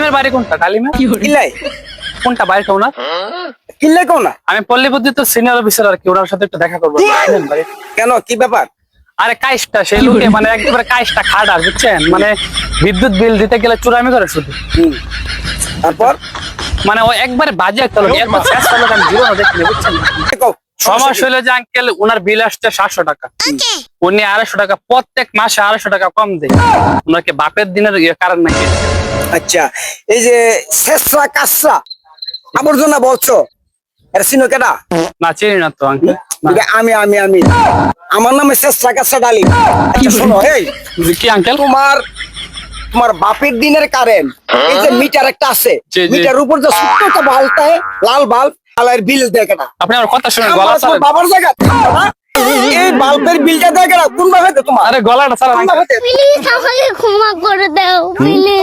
ডালিমের বাড়ি কোনটা? ডালিমে কিল্লাই কোনটা বাড়িটা ওনার কিল্লাই কোন না আমি পল্লীবুদ্ধি তো সিনিয়র অফিসার আর কি ওনার সাথে একটু দেখা করব। কেন? কি ব্যাপার? আরে কাইসটা সেই লোকে মানে একেবারে কাইসটা খাডার বুঝছেন? মানে বিদ্যুৎ বিল দিতে গেলে চুরামি করে শুধু। তারপর? মানে ও একবারে বাজে একটা লোক এত শেষ হলো আমি জীবনে দেখিনি বুঝছেন? কও, সমস্যা যে আঙ্কেল ওনার বিল আসছে সাতশো টাকা। উনি আড়াইশো টাকা প্রত্যেক মাসে আড়াইশো টাকা কম দেয়। ওনাকে বাপের দিনের ইয়ে কারণ নাকি? আচ্ছা এই যে শেষরা কাসরা আবর্জনা বলছো? এটা চিনো কেটা না চিনি না তো আঙ্কেল আমি আমি আমি। আমার নামে শেষরা কাসরা ডালি আচ্ছা শোনো এই। কি আঙ্কেল তোমার তোমার বাপের দিনের কারেন্ট। এই যে মিটার একটা আছে। মিটার উপর যে ছোট্ট একটা লাল বাল্ব আলার বিল দেখে না আপনি আমার কথা শুনেন গলা ছাড়েন। বাবার জায়গা। এই বাল্বের বিলটা দেখে না কোন ভাবে তোমার? আরে গলাটা প্লিজ আমাকে ক্ষমা করে দাও প্লিজ।